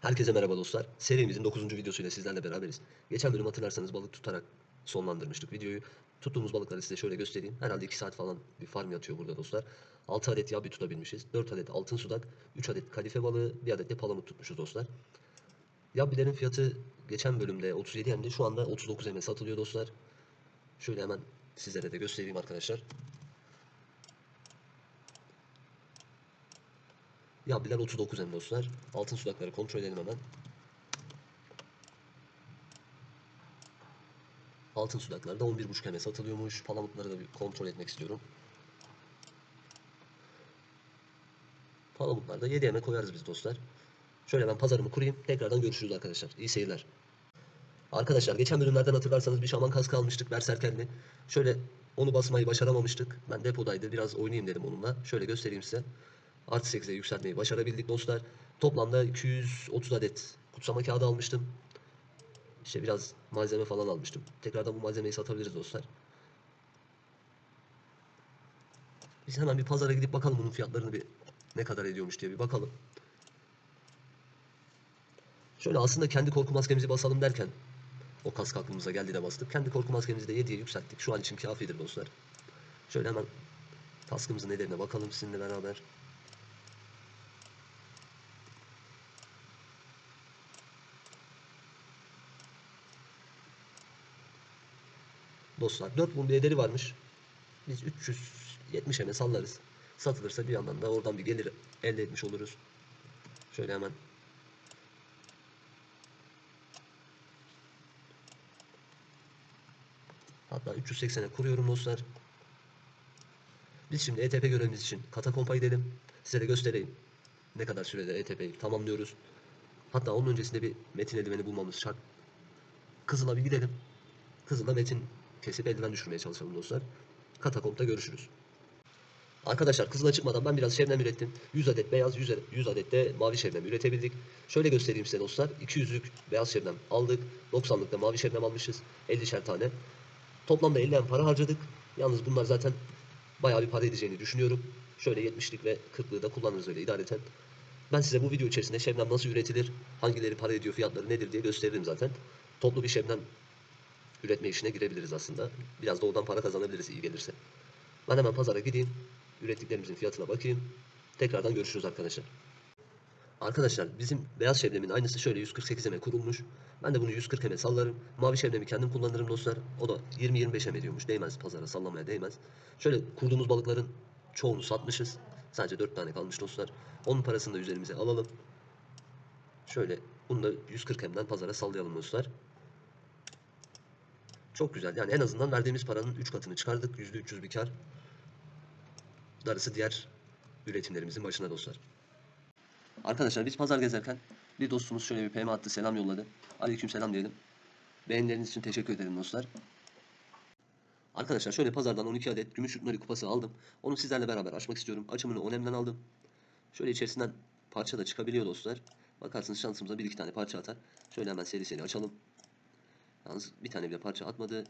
Herkese merhaba dostlar. Serimizin 9. videosuyla sizlerle beraberiz. Geçen bölüm hatırlarsanız balık tutarak sonlandırmıştık videoyu. Tuttuğumuz balıkları size şöyle göstereyim. Herhalde 2 saat falan bir farm yatıyor burada dostlar. 6 adet yabi tutabilmişiz. 4 adet altın sudak, 3 adet kalife balığı, 1 adet de palamut tutmuşuz dostlar. Yabilerin fiyatı geçen bölümde 37 yemdi. Şu anda 39 yeme satılıyor dostlar. Şöyle hemen sizlere de göstereyim arkadaşlar. Yabiler 39 hem dostlar. Altın sudakları kontrol edelim hemen. Altın sudaklarda 11.5 eme satılıyormuş. Palamutları da bir kontrol etmek istiyorum. Palamutlarda 7 eme koyarız biz dostlar. Şöyle ben pazarımı kurayım. Tekrardan görüşürüz arkadaşlar. İyi seyirler. Arkadaşlar geçen bölümlerden hatırlarsanız bir şaman kaskı almıştık Berserker'li. Şöyle onu basmayı başaramamıştık. Ben depodaydı. Biraz oynayayım dedim onunla. Şöyle göstereyim size. Artı 8'e yükseltmeyi başarabildik dostlar. Toplamda 230 adet kutsama kağıdı almıştım. İşte biraz malzeme falan almıştım. Tekrardan bu malzemeyi satabiliriz dostlar. Biz hemen bir pazara gidip bakalım bunun fiyatlarını bir ne kadar ediyormuş diye bir bakalım. Şöyle aslında kendi korku maskemizi basalım derken o kask aklımıza geldi de bastık. Kendi korku maskemizi de 7'ye yükselttik. Şu an için kafidir dostlar. Şöyle hemen kaskımızın nedenine bakalım sizinle beraber. Dostlar 4 bir ederi varmış. Biz 370 eme sallarız. Satılırsa bir yandan da oradan bir gelir elde etmiş oluruz. Şöyle hemen Hatta 380'e kuruyorum dostlar. Biz şimdi ETP görevimiz için katakompa gidelim. Size de göstereyim. Ne kadar sürede ETP'yi tamamlıyoruz. Hatta onun öncesinde bir metin eldiveni bulmamız şart. Kızıl'a bir gidelim. Kızıl'da metin kesip eldiven düşürmeye çalışalım dostlar. Katakompta görüşürüz. Arkadaşlar Kızıl'a çıkmadan ben biraz şebnem ürettim. 100 adet beyaz, 100 adet, 100 adet de mavi şebnem üretebildik. Şöyle göstereyim size dostlar. 200'lük beyaz şebnem aldık. 90'lık da mavi şebnem almışız. 50'şer tane. Toplamda 50 para harcadık. Yalnız bunlar zaten bayağı bir para edeceğini düşünüyorum. Şöyle 70'lik ve 40'lığı da kullanırız öyle idareten. Ben size bu video içerisinde şebnem nasıl üretilir, hangileri para ediyor, fiyatları nedir diye gösteririm zaten. Toplu bir şebnem üretme işine girebiliriz aslında. Biraz da oradan para kazanabiliriz iyi gelirse. Ben hemen pazara gideyim. Ürettiklerimizin fiyatına bakayım. Tekrardan görüşürüz arkadaşlar. Arkadaşlar bizim beyaz şebnemin aynısı şöyle 148 eme kurulmuş. Ben de bunu 140 eme sallarım. Mavi şebnemi kendim kullanırım dostlar. O da 20-25 eme diyormuş. Değmez pazara sallamaya değmez. Şöyle kurduğumuz balıkların çoğunu satmışız. Sadece 4 tane kalmış dostlar. Onun parasını da üzerimize alalım. Şöyle bunu da 140 emden pazara sallayalım dostlar. Çok güzel. Yani en azından verdiğimiz paranın 3 katını çıkardık. %300 bir kar. Darısı diğer üretimlerimizin başına dostlar. Arkadaşlar biz pazar gezerken bir dostumuz şöyle bir PM attı, selam yolladı. Aleyküm selam diyelim. Beğenileriniz için teşekkür ederim dostlar. Arkadaşlar şöyle pazardan 12 adet gümüş yutnari kupası aldım. Onu sizlerle beraber açmak istiyorum. Açımını Onem'den aldım. Şöyle içerisinden parça da çıkabiliyor dostlar. Bakarsınız şansımıza bir iki tane parça atar. Şöyle hemen seri seri açalım. Yalnız bir tane bile parça atmadı.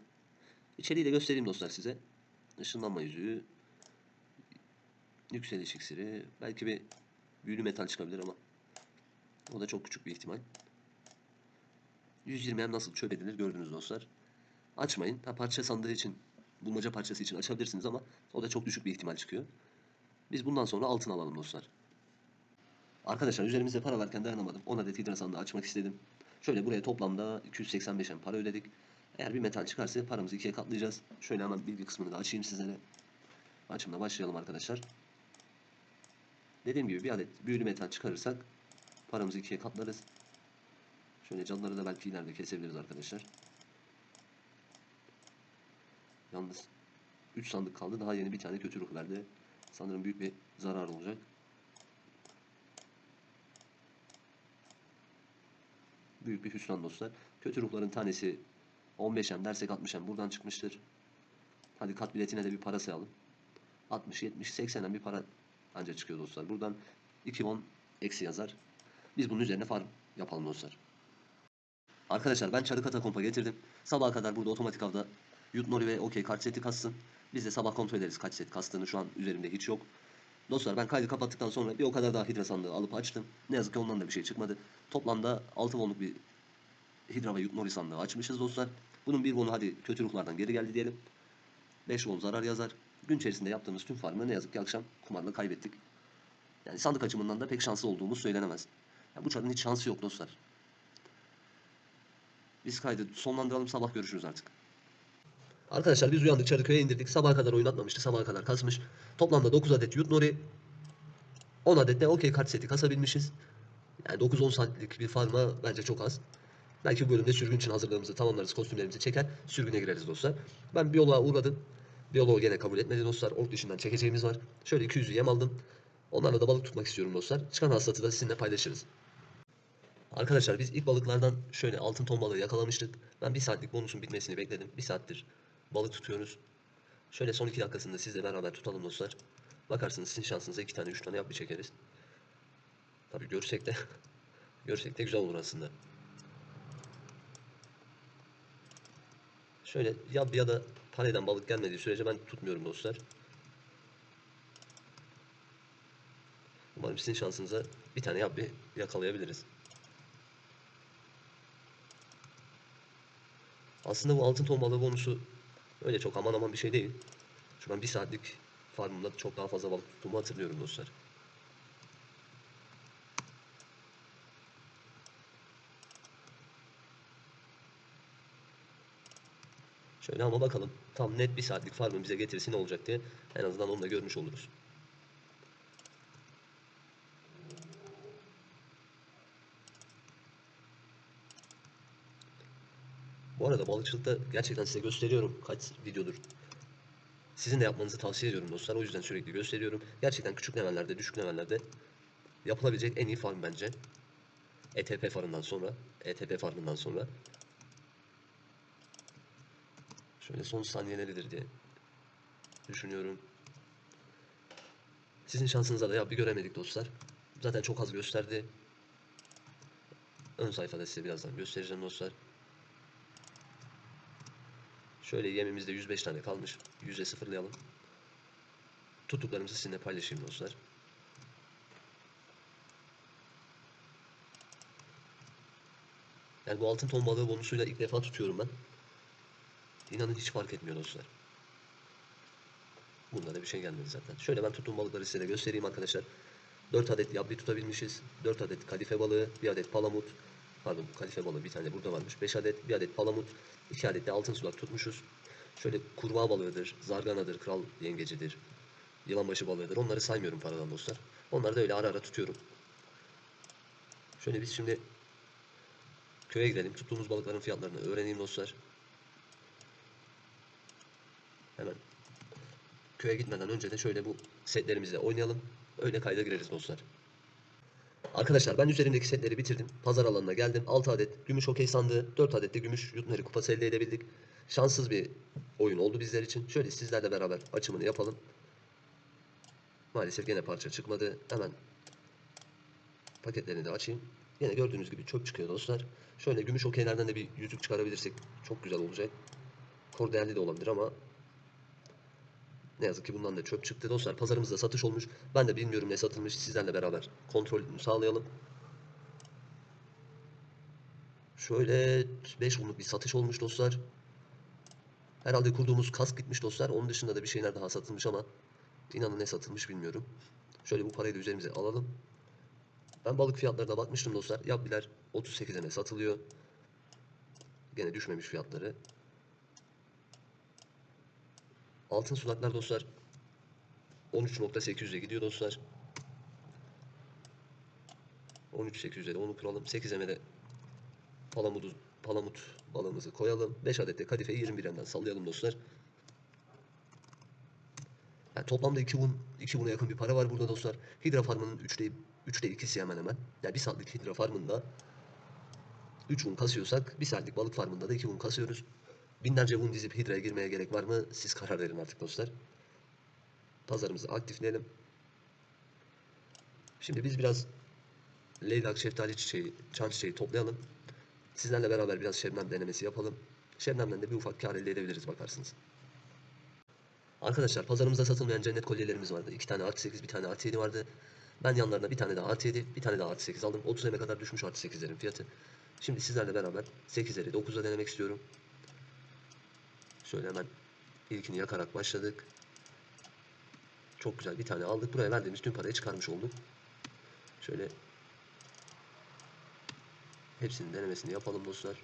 İçeriği de göstereyim dostlar size. Işınlanma yüzüğü. Yükseliş iksiri. Belki bir büyülü metal çıkabilir ama o da çok küçük bir ihtimal. 120 hem nasıl çöp edilir gördünüz dostlar. Açmayın. Ha, parça sandığı için, bulmaca parçası için açabilirsiniz ama o da çok düşük bir ihtimal çıkıyor. Biz bundan sonra altın alalım dostlar. Arkadaşlar üzerimizde para varken dayanamadım. 10 adet hidra sandığı açmak istedim. Şöyle buraya toplamda 285 para ödedik. Eğer bir metal çıkarsa paramızı ikiye katlayacağız. Şöyle hemen bilgi kısmını da açayım sizlere. Açımla başlayalım arkadaşlar. Dediğim gibi bir adet büyülü metal çıkarırsak paramızı ikiye katlarız. Şöyle canları da belki ileride kesebiliriz arkadaşlar. Yalnız 3 sandık kaldı. Daha yeni bir tane kötü ruh verdi. Sanırım büyük bir zarar olacak. Büyük bir hüsran dostlar. Kötü ruhların tanesi 15'em dersek 60'em buradan çıkmıştır. Hadi kat biletine de bir para sayalım. 60, 70, 80'den bir para ancak çıkıyor dostlar. Buradan 210 eksi yazar. Biz bunun üzerine farm yapalım dostlar. Arkadaşlar ben çarı katakompa getirdim. Sabaha kadar burada otomatik avda Yutnori ve OK kart seti kassın. Biz de sabah kontrol ederiz kaç set kastığını şu an üzerimde hiç yok. Dostlar ben kaydı kapattıktan sonra bir o kadar daha hidra sandığı alıp açtım. Ne yazık ki ondan da bir şey çıkmadı. Toplamda 6 wonluk bir Hidra ve Yutnori sandığı açmışız dostlar. Bunun bir wonu hadi kötü ruhlardan geri geldi diyelim. 5 won zarar yazar. Gün içerisinde yaptığımız tüm farmı ne yazık ki akşam kumarla kaybettik. Yani sandık açımından da pek şanslı olduğumuz söylenemez. Ya bu çarın hiç şansı yok dostlar. Biz kaydı sonlandıralım sabah görüşürüz artık. Arkadaşlar biz uyandık çarı köye indirdik. Sabaha kadar oynatmamıştı. Sabaha kadar kasmış. Toplamda 9 adet Yutnori 10 adet de okey kart seti kasabilmişiz. Yani 9-10 saatlik bir farma bence çok az. Belki bu bölümde sürgün için hazırlığımızı tamamlarız, kostümlerimizi çeker, sürgüne gireriz dostlar. Ben biyoloğa uğradım. Biyoloğu gene kabul etmedi dostlar. Ork dışından çekeceğimiz var. Şöyle 200'ü yem aldım. Onlarla da balık tutmak istiyorum dostlar. Çıkan hasılatı da sizinle paylaşırız. Arkadaşlar biz ilk balıklardan şöyle altın ton balığı yakalamıştık. Ben bir saatlik bonusun bitmesini bekledim. Bir saattir balık tutuyoruz. Şöyle son iki dakikasında sizle beraber tutalım dostlar. Bakarsınız sizin şansınıza iki tane üç tane yap bir çekeriz. Tabii görsek de görsek de güzel olur aslında. Şöyle ya ya da paneden balık gelmediği sürece ben tutmuyorum dostlar. Umarım sizin şansınıza bir tane yap bir yakalayabiliriz. Aslında bu altın ton balığı bonusu öyle çok aman aman bir şey değil. Şu an bir saatlik farmımda çok daha fazla balık tuttuğumu hatırlıyorum dostlar. Şöyle ama bakalım tam net bir saatlik farmı bize getirisi ne olacak diye en azından onu da görmüş oluruz. Arada balıkçılıkta gerçekten size gösteriyorum kaç videodur. Sizin de yapmanızı tavsiye ediyorum dostlar. O yüzden sürekli gösteriyorum. Gerçekten küçük levellerde, düşük levellerde yapılabilecek en iyi farm bence. ETP farmından sonra, ETP farmından sonra. Şöyle son saniyeleridir diye düşünüyorum. Sizin şansınıza da ya bir göremedik dostlar. Zaten çok az gösterdi. Ön sayfada size birazdan göstereceğim dostlar. Şöyle yemimizde 105 tane kalmış. 100'e sıfırlayalım. Tuttuklarımızı sizinle paylaşayım dostlar. Yani bu altın ton balığı bonusuyla ilk defa tutuyorum ben. İnanın hiç fark etmiyor dostlar. Bunda da bir şey gelmedi zaten. Şöyle ben tuttuğum balıkları size de göstereyim arkadaşlar. 4 adet yabbi tutabilmişiz. 4 adet kadife balığı, 1 adet palamut. Pardon kadife balığı bir tane burada varmış. 5 adet, 1 adet palamut, 2 adet de altın sulak tutmuşuz. Şöyle kurbağa balığıdır, zarganadır, kral yengecidir, yılanbaşı balığıdır. Onları saymıyorum paradan dostlar. Onları da öyle ara ara tutuyorum. Şöyle biz şimdi köye gidelim. Tuttuğumuz balıkların fiyatlarını öğreneyim dostlar. Hemen köye gitmeden önce de şöyle bu setlerimizle oynayalım. Öyle kayda gireriz dostlar. Arkadaşlar ben üzerimdeki setleri bitirdim. Pazar alanına geldim. 6 adet gümüş okey sandığı, 4 adet de gümüş Yutneri kupası elde edebildik. Şanssız bir oyun oldu bizler için. Şöyle sizlerle beraber açımını yapalım. Maalesef gene parça çıkmadı. Hemen paketlerini de açayım. Yine gördüğünüz gibi çöp çıkıyor dostlar. Şöyle gümüş okeylerden de bir yüzük çıkarabilirsek çok güzel olacak. Kor değerli de olabilir ama ne yazık ki bundan da çöp çıktı dostlar. Pazarımızda satış olmuş. Ben de bilmiyorum ne satılmış. Sizlerle beraber kontrolünü sağlayalım. Şöyle 5 bunluk bir satış olmuş dostlar. Herhalde kurduğumuz kask gitmiş dostlar. Onun dışında da bir şeyler daha satılmış ama inanın ne satılmış bilmiyorum. Şöyle bu parayı da üzerimize alalım. Ben balık fiyatlarına bakmıştım dostlar. Yabbiler 38'e ne satılıyor. Gene düşmemiş fiyatları. Altın sulaklar dostlar 13.800'e gidiyor dostlar. 13.800'e de onu kuralım. 8'e de palamudu, palamut balığımızı koyalım. 5 adet de kadifeyi 21'den sallayalım dostlar. Yani toplamda 2 bun, 2 buna yakın bir para var burada dostlar. Hidra farmının 3'te 3'te 2'si hemen hemen. Yani 1 saatlik hidra farmında 3 bun kasıyorsak 1 saatlik balık farmında da 2 bun kasıyoruz. Binlerce bun dizip hidraya girmeye gerek var mı? Siz karar verin artık dostlar. Pazarımızı aktifleyelim. Şimdi biz biraz leylak, şeftali çiçeği, çan çiçeği toplayalım. Sizlerle beraber biraz şebnem denemesi yapalım. Şebnemden de bir ufak kar elde edebiliriz bakarsınız. Arkadaşlar pazarımızda satılmayan cennet kolyelerimiz vardı. İki tane artı 8, bir tane artı 7 vardı. Ben yanlarına bir tane daha artı 7, bir tane daha artı 8 aldım. 30 kadar düşmüş artı 8'lerin fiyatı. Şimdi sizlerle beraber 8'leri 9'a denemek istiyorum. Şöyle hemen ilkini yakarak başladık. Çok güzel bir tane aldık. Buraya verdiğimiz tüm parayı çıkarmış olduk. Şöyle hepsinin denemesini yapalım dostlar.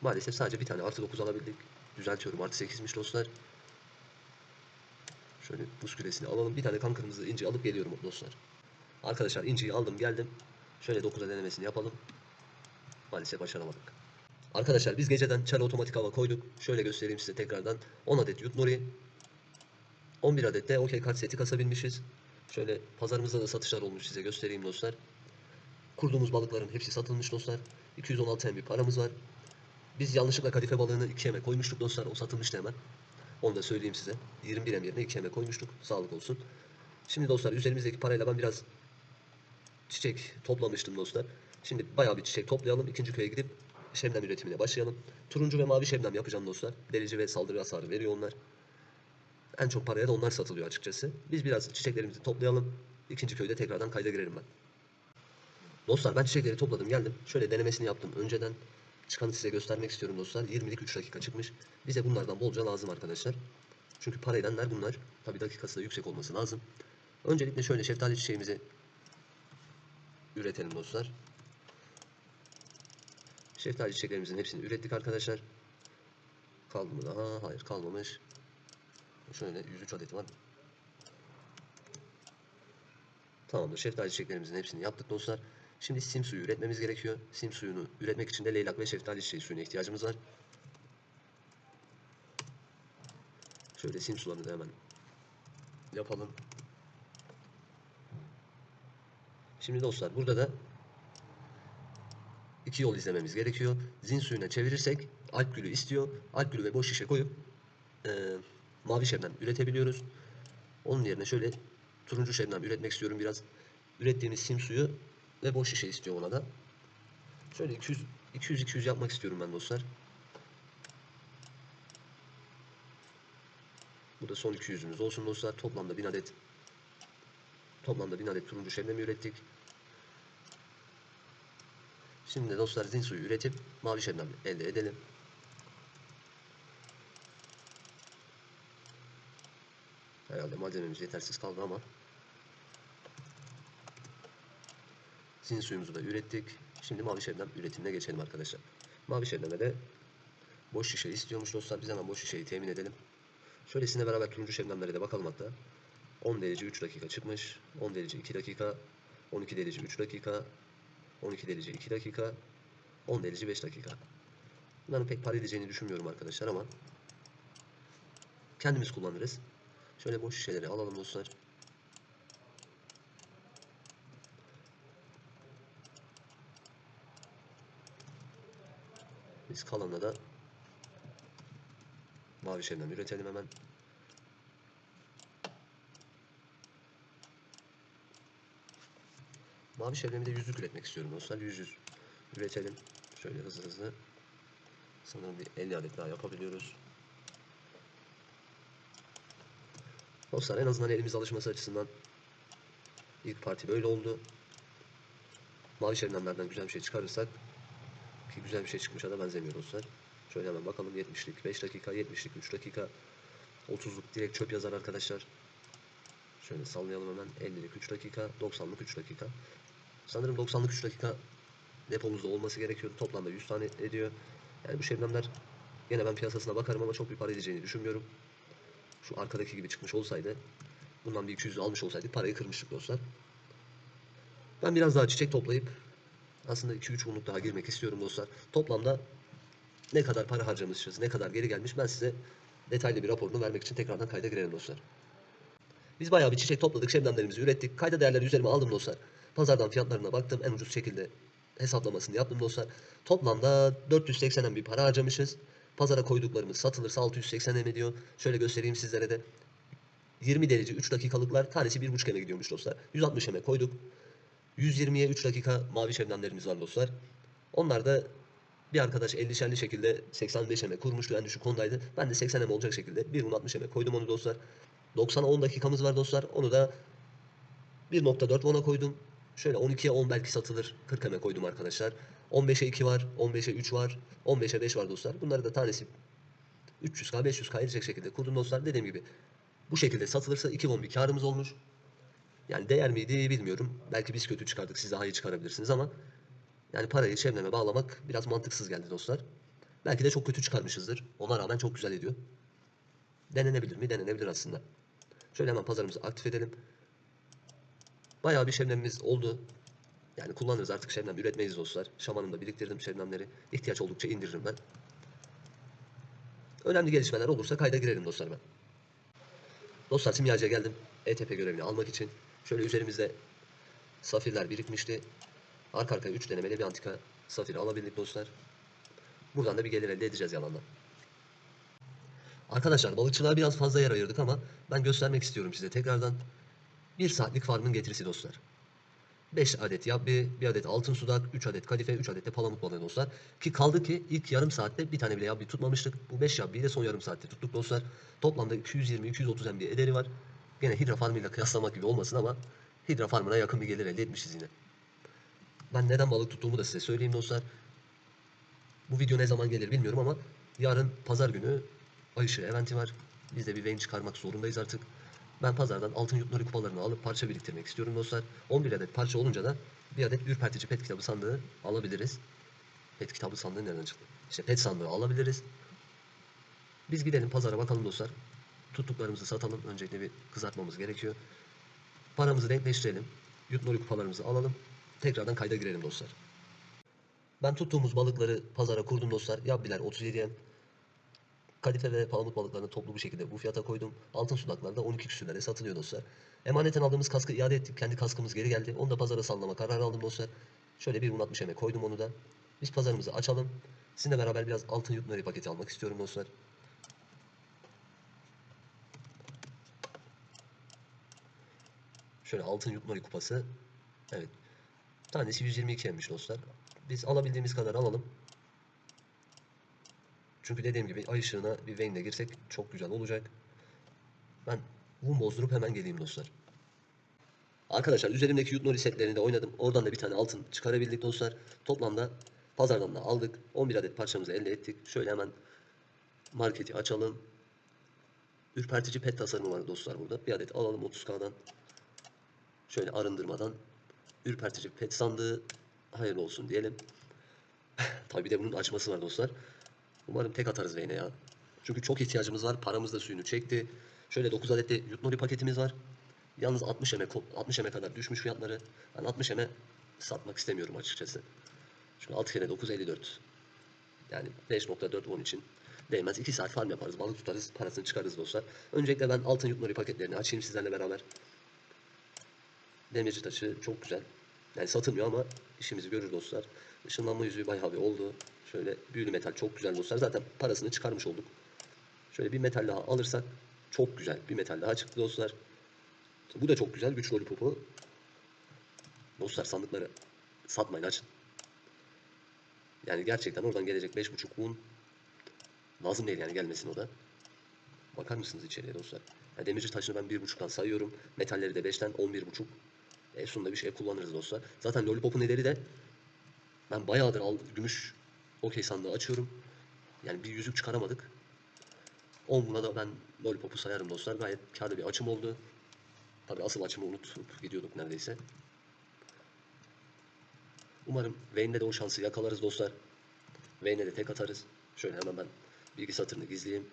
Maalesef sadece bir tane artı 9 alabildik. Düzeltiyorum artı 8'miş dostlar. Şöyle buz küresini alalım. Bir tane kan kırmızı inci alıp geliyorum dostlar. Arkadaşlar inciyi aldım geldim. Şöyle 9'a denemesini yapalım. Maalesef başaramadık. Arkadaşlar biz geceden çarı otomatik hava koyduk. Şöyle göstereyim size tekrardan. 10 adet Yutnori. 11 adet de okey kart seti kasabilmişiz. Şöyle pazarımızda da satışlar olmuş size göstereyim dostlar. Kurduğumuz balıkların hepsi satılmış dostlar. 216 hem bir paramız var. Biz yanlışlıkla kadife balığını 2 yeme koymuştuk dostlar. O satılmıştı hemen. Onu da söyleyeyim size. 21 em yerine 2 yeme koymuştuk. Sağlık olsun. Şimdi dostlar üzerimizdeki parayla ben biraz çiçek toplamıştım dostlar. Şimdi bayağı bir çiçek toplayalım. İkinci köye gidip şebnem üretimine başlayalım. Turuncu ve mavi şebnem yapacağım dostlar. Delici ve saldırı hasarı veriyor onlar. En çok paraya da onlar satılıyor açıkçası. Biz biraz çiçeklerimizi toplayalım. İkinci köyde tekrardan kayda girelim ben. Dostlar ben çiçekleri topladım geldim. Şöyle denemesini yaptım. Önceden çıkanı size göstermek istiyorum dostlar. 20'lik 3 dakika çıkmış. Bize bunlardan bolca lazım arkadaşlar. Çünkü para edenler bunlar. Tabi dakikası da yüksek olması lazım. Öncelikle şöyle şeftali çiçeğimizi üretelim dostlar. Şeftali çiçeklerimizin hepsini ürettik arkadaşlar. Kaldı mı daha? Hayır kalmamış. Şöyle 103 adet var. Tamamdır. Şeftali çiçeklerimizin hepsini yaptık dostlar. Şimdi sim suyu üretmemiz gerekiyor. Sim suyunu üretmek için de leylak ve şeftali çiçeği suyuna ihtiyacımız var. Şöyle sim sularını da hemen yapalım. Şimdi dostlar burada da iki yol izlememiz gerekiyor. Zin suyuna çevirirsek alp gülü istiyor. Alp gülü ve boş şişe koyup eee mavi şebnem üretebiliyoruz. Onun yerine şöyle turuncu şebnem üretmek istiyorum biraz. Ürettiğimiz sim suyu ve boş şişe istiyor ona da. Şöyle 200 200 200 yapmak istiyorum ben dostlar. Bu da son 200'ümüz olsun dostlar. Toplamda 1000 adet toplamda 1000 adet turuncu şebnem ürettik. Şimdi dostlar zin suyu üretip mavi şebnem elde edelim. Herhalde malzememiz yetersiz kaldı ama Zin suyumuzu da ürettik. Şimdi mavi şebnem üretimine geçelim arkadaşlar. Mavi şebneme de boş şişe istiyormuş dostlar. Biz hemen boş şişeyi temin edelim. Şöyle sizinle beraber turuncu şebnemlere de bakalım hatta. 10 derece 3 dakika çıkmış. 10 derece 2 dakika. 12 derece 3 dakika. 12 derece 2 dakika. 10 derece 5 dakika. Bunların pek para edeceğini düşünmüyorum arkadaşlar ama kendimiz kullanırız. Şöyle boş şişeleri alalım dostlar. Biz kalanla da mavi şebnem üretelim hemen. Mavi şebnemi de yüzlük üretmek istiyorum dostlar. Yüz yüz üretelim. Şöyle hızlı hızlı. Sanırım bir 50 adet daha yapabiliyoruz. Dostlar en azından elimiz alışması açısından ilk parti böyle oldu. Mavi şebnemlerden güzel bir şey çıkarırsak ki güzel bir şey çıkmışa da benzemiyor dostlar. Şöyle hemen bakalım 70'lik 5 dakika, 70'lik 3 dakika, 30'luk direkt çöp yazar arkadaşlar. Şöyle sallayalım hemen 50'lik 3 dakika, 90'lık 3 dakika. Sanırım 90'lık 3 dakika depomuzda olması gerekiyordu. Toplamda 100 tane ediyor. Yani bu şebnemler yine ben piyasasına bakarım ama çok bir para edeceğini düşünmüyorum. Şu arkadaki gibi çıkmış olsaydı bundan bir 200 almış olsaydık parayı kırmıştık dostlar. Ben biraz daha çiçek toplayıp aslında 2-3 unluk daha girmek istiyorum dostlar. Toplamda ne kadar para harcamışız, ne kadar geri gelmiş ben size detaylı bir raporunu vermek için tekrardan kayda girelim dostlar. Biz bayağı bir çiçek topladık, şebnemlerimizi ürettik. Kayda değerleri üzerime aldım dostlar. Pazardan fiyatlarına baktım, en ucuz şekilde hesaplamasını yaptım dostlar. Toplamda 480'den bir para harcamışız. Pazara koyduklarımız satılırsa 680 em ediyor. Şöyle göstereyim sizlere de. 20 derece 3 dakikalıklar tanesi 1.5 eme gidiyormuş dostlar. 160 eme koyduk. 120'ye 3 dakika mavi şebnemlerimiz var dostlar. Onlar da bir arkadaş 50'şerli şekilde 85 eme kurmuştu en düşük ondaydı. Ben de 80 eme olacak şekilde 1.60 eme koydum onu dostlar. 90'a 10 dakikamız var dostlar. Onu da 1.4 Vona koydum. Şöyle 12'ye 10 belki satılır. 40 eme koydum arkadaşlar. 15'e 2 var. 15'e 3 var. 15'e 5 var dostlar. Bunları da tanesi 300k 500k edecek şekilde kurdum dostlar. Dediğim gibi bu şekilde satılırsa 2 won bir karımız olmuş. Yani değer miydi bilmiyorum. Belki biz kötü çıkardık. Siz daha iyi çıkarabilirsiniz ama yani parayı çevreme bağlamak biraz mantıksız geldi dostlar. Belki de çok kötü çıkarmışızdır. Ona rağmen çok güzel ediyor. Denenebilir mi? Denenebilir aslında. Şöyle hemen pazarımızı aktif edelim. Bayağı bir şebnemimiz oldu. Yani kullanırız artık şebnem üretmeyiz dostlar. Şamanımda biriktirdim şebnemleri. İhtiyaç oldukça indiririm ben. Önemli gelişmeler olursa kayda girerim dostlar ben. Dostlar simyacıya geldim. ETP görevini almak için. Şöyle üzerimizde safirler birikmişti. Arka arkaya 3 denemeli bir antika safiri alabildik dostlar. Buradan da bir gelir elde edeceğiz yalandan. Arkadaşlar balıkçılığa biraz fazla yer ayırdık ama ben göstermek istiyorum size tekrardan. 1 saatlik farmın getirisi dostlar. 5 adet yabbi, 1 adet altın sudak, 3 adet kadife, 3 adet de palamut balığı dostlar. Ki kaldı ki ilk yarım saatte bir tane bile yabbi tutmamıştık. Bu 5 yabbiyi de son yarım saatte tuttuk dostlar. Toplamda 220-230 MB ederi var. Gene hidra farmıyla kıyaslamak gibi olmasın ama hidra farmına yakın bir gelir elde etmişiz yine. Ben neden balık tuttuğumu da size söyleyeyim dostlar. Bu video ne zaman gelir bilmiyorum ama yarın pazar günü ay ışığı eventi var. Biz de bir vein çıkarmak zorundayız artık. Ben pazardan altın yutnori kupalarını alıp parça biriktirmek istiyorum dostlar. 11 adet parça olunca da bir adet ürpertici pet kitabı sandığı alabiliriz. Pet kitabı sandığı nereden çıktı? İşte pet sandığı alabiliriz. Biz gidelim pazara bakalım dostlar. Tuttuklarımızı satalım. Öncelikle bir kızartmamız gerekiyor. Paramızı denkleştirelim. Yutnori kupalarımızı alalım. Tekrardan kayda girelim dostlar. Ben tuttuğumuz balıkları pazara kurdum dostlar. Yabbiler 37 yen. Kadife ve palamut balıklarını toplu bir şekilde bu fiyata koydum. Altın sudaklar da 12 küsürlere satılıyor dostlar. Emaneten aldığımız kaskı iade ettik. Kendi kaskımız geri geldi. Onu da pazara sallama kararı aldım dostlar. Şöyle bir un 60 eme koydum onu da. Biz pazarımızı açalım. Sizinle beraber biraz altın yutnari paketi almak istiyorum dostlar. Şöyle altın yutnari kupası. Evet. Tanesi 122 emmiş dostlar. Biz alabildiğimiz kadar alalım. Çünkü dediğim gibi ay ışığına bir Vayne'le girsek çok güzel olacak. Ben Wum bozdurup hemen geleyim dostlar. Arkadaşlar üzerimdeki Yutnori setlerini de oynadım. Oradan da bir tane altın çıkarabildik dostlar. Toplamda pazardan da aldık. 11 adet parçamızı elde ettik. Şöyle hemen marketi açalım. Ürpertici pet tasarımı var dostlar burada. Bir adet alalım 30k'dan. Şöyle arındırmadan. Ürpertici pet sandığı hayırlı olsun diyelim. Tabii bir de bunun açması var dostlar. Umarım tek atarız Vayne'e ya. Çünkü çok ihtiyacımız var. Paramız da suyunu çekti. Şöyle 9 adet de Yutnori paketimiz var. Yalnız 60 eme 60 eme kadar düşmüş fiyatları. Ben 60 eme satmak istemiyorum açıkçası. Çünkü 6 kere 9 54. Yani 5.4 won için değmez. 2 saat farm yaparız, balık tutarız, parasını çıkarız dostlar. Öncelikle ben altın Yutnori paketlerini açayım sizlerle beraber. Demirci taşı çok güzel. Yani satılmıyor ama işimizi görür dostlar. Işınlanma yüzüğü bayağı bir oldu. Şöyle büyülü metal çok güzel dostlar. Zaten parasını çıkarmış olduk. Şöyle bir metal daha alırsak çok güzel. Bir metal daha çıktı dostlar. Bu da çok güzel. Güç lollipopu. Dostlar sandıkları satmayın açın. Yani gerçekten oradan gelecek 5.5 un lazım değil yani gelmesin o da. Bakar mısınız içeriye dostlar? Yani demirci taşını ben 1.5'tan sayıyorum. Metalleri de 5'ten 11.5. En sonunda bir şey kullanırız dostlar. Zaten lollipopun ederi de ben bayağıdır al, gümüş okey sandığı açıyorum. Yani bir yüzük çıkaramadık. 10 buna da ben Lollipop'u sayarım dostlar. Gayet karlı bir açım oldu. Tabi asıl açımı unutup gidiyorduk neredeyse. Umarım Vayne'de de o şansı yakalarız dostlar. Vayne'e de tek atarız. Şöyle hemen ben bilgi satırını gizleyeyim.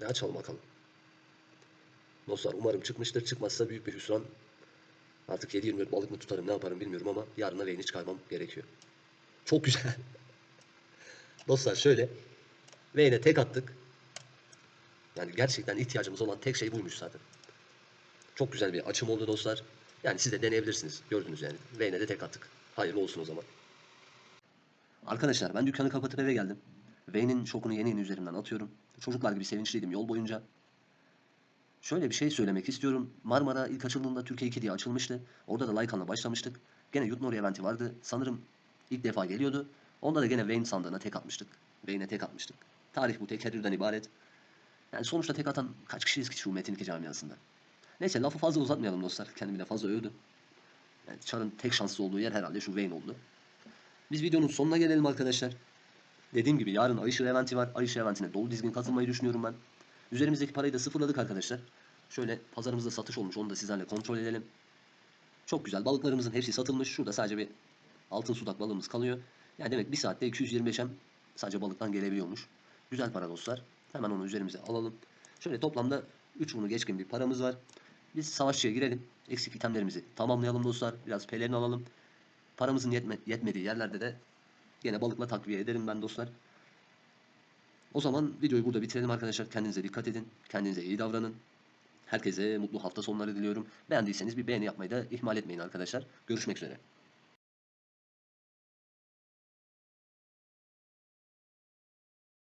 Ne açalım bakalım. Dostlar umarım çıkmıştır. Çıkmazsa büyük bir hüsran. Artık 7-24 balık mı tutarım ne yaparım bilmiyorum ama yarına Vayne'i çıkarmam gerekiyor. Çok güzel. Dostlar şöyle. Vayne'e tek attık. Yani gerçekten ihtiyacımız olan tek şey buymuş zaten. Çok güzel bir açım oldu dostlar. Yani siz de deneyebilirsiniz. Gördünüz yani. Vayne'e de tek attık. Hayırlı olsun o zaman. Arkadaşlar ben dükkanı kapatıp eve geldim. Vayne'in şokunu yeni yeni üzerimden atıyorum. Çocuklar gibi sevinçliydim yol boyunca. Şöyle bir şey söylemek istiyorum. Marmara ilk açıldığında Türkiye 2 diye açılmıştı. Orada da Lycan'la başlamıştık. Gene Yutnori eventi vardı. Sanırım ilk defa geliyordu. Onda da gene Vayne sandığına tek atmıştık. Vayne'e tek atmıştık. Tarih bu tekerrürden ibaret. Yani sonuçta tek atan kaç kişiyiz ki şu Metin 2 camiasında? Neyse lafı fazla uzatmayalım dostlar. Kendimi de fazla övdüm. Yani Char'ın tek şanslı olduğu yer herhalde şu Vayne oldu. Biz videonun sonuna gelelim arkadaşlar. Dediğim gibi yarın Ay Işığı eventi var. Ay Işığı eventine dolu dizgin katılmayı düşünüyorum ben. Üzerimizdeki parayı da sıfırladık arkadaşlar. Şöyle pazarımızda satış olmuş onu da sizlerle kontrol edelim. Çok güzel balıklarımızın hepsi satılmış. Şurada sadece bir altın sudak balığımız kalıyor. Yani demek bir saatte 225'em sadece balıktan gelebiliyormuş. Güzel para dostlar. Hemen onu üzerimize alalım. Şöyle toplamda 3 bunu geçkin bir paramız var. Biz savaşçıya girelim. Eksik itemlerimizi tamamlayalım dostlar. Biraz pelerini alalım. Paramızın yetme, yetmediği yerlerde de yine balıkla takviye ederim ben dostlar. O zaman videoyu burada bitirelim arkadaşlar. Kendinize dikkat edin. Kendinize iyi davranın. Herkese mutlu hafta sonları diliyorum. Beğendiyseniz bir beğeni yapmayı da ihmal etmeyin arkadaşlar. Görüşmek üzere.